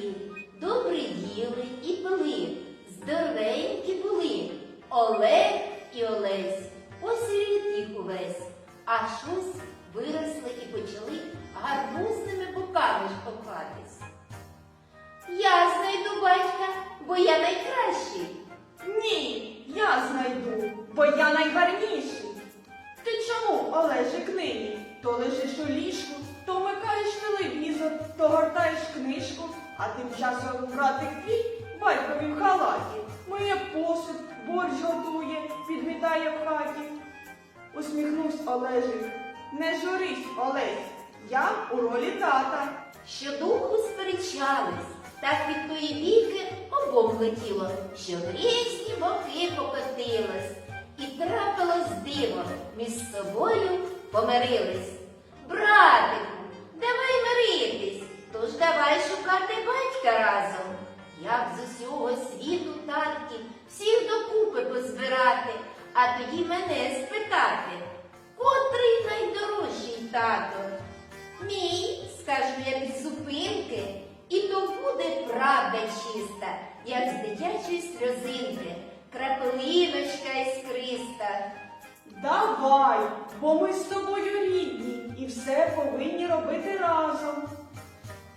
жили, добре їли і пили, здоровенькі були. Олег і Олесь, ось і рід їх увесь. А щось виросли і почали гарбузними боками шпокатись. Я знайду батька, бо я найкращий. Ні, я знайду, бо я найгарніший. Ти чому, Олеже, книги? То лежиш у ліжку, то микаєш телевізор, то гортаєш а тим часом братик твій батькові в халаті. Миє посуд, борщ готує, підмітає в хаті. Усміхнувся Олежик. Не журись, Олесь, я у ролі тата. Щодуху сперечались, так від тої віки обом летіло, що в різні боки покотилось, і трапилось диво, між собою помирились. Братику, батька разом. Як з усього світу татків всіх докупи позбирати, а тоді мене спитати, котрий найдорожчий тато? Мій, скажу я без зупинки, і то буде правда чиста, як з дитячої сльозинки, крапелиночка іскриста. Давай, бо ми з тобою рідні і все повинні робити разом.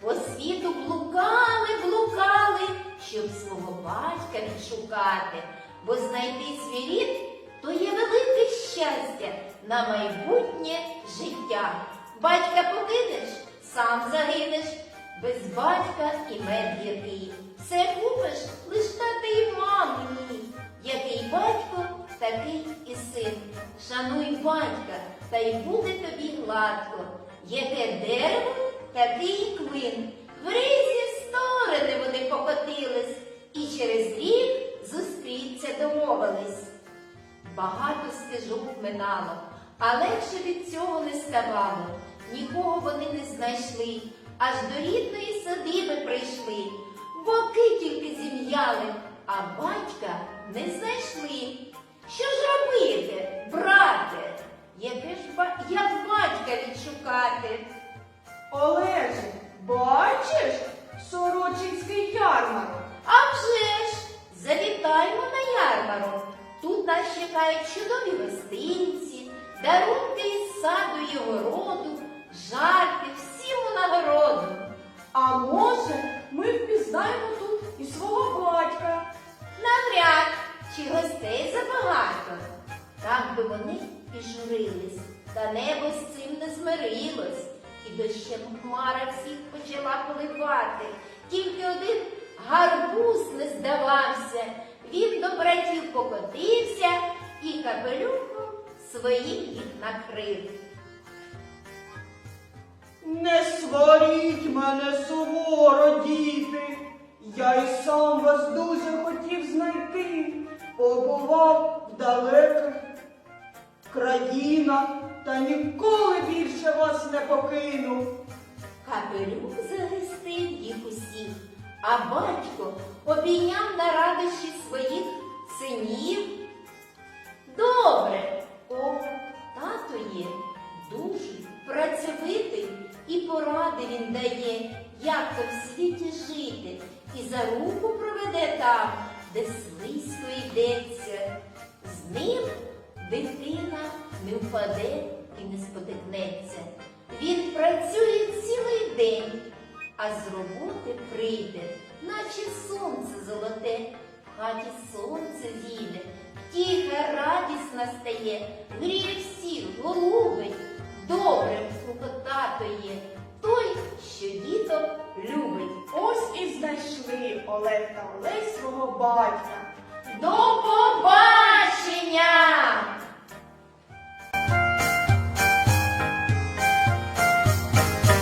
По світу блукали, блукали, щоб свого батька відшукати, бо знайти свій рід то є велике щастя на майбутнє життя. Батька покинеш, сам загинеш, без батька і мед гіркий. Все купиш лиш тата і мамі. Який батько, такий і син. Шануй батька, та й буде тобі гладко. Яке дерево, такий і клин. В різні сторони вони покотились, і через рік зустріться домовились. Багато стежок минало, а легше від цього не ставало. Нікого вони не знайшли, аж до рідної садиби прийшли. Боки тільки зім'яли, а батька не знайшли. Що ж робити, брате? Яке ж ба... як батька відшукати? Олеже, бачиш Сорочинський ярмарок? А вже ж, завітаємо на ярмарок. Тут нас чекають чудові гостинці, дарунки із саду і городу, жарти, всім у нагороду. А може, ми впізнаємо тут і свого батька. Навряд чи гостей забагато. Так би вони і журились, та небо з цим не змирилось, і дощем хмара всіх почала поливати. Тільки один гарбуз не здавався. Він до братів покотився і капелюхом своїм їх накрив. Не сваріть мене суворо, діти. Я й сам вас дуже хотів знайти. Побував в далеких країнах та ніколи більше вас не покину. Капелюх захистив їх усіх, а батько обійняв на радощі своїх синів. Добре, о, тато є дуже працьовитий і поради він дає, як то в світі жити, і за руку проведе там, де слизько йдеться. З ним дитина не впаде і не спотикнеться. Він працює цілий день, а з роботи прийде, наче сонце золоте, в хаті сонце зійде, тиха радість настає, гріє всіх, голубить, добрим є, той, що діток любить. Ось і знайшли Олег та Олесь свого батька.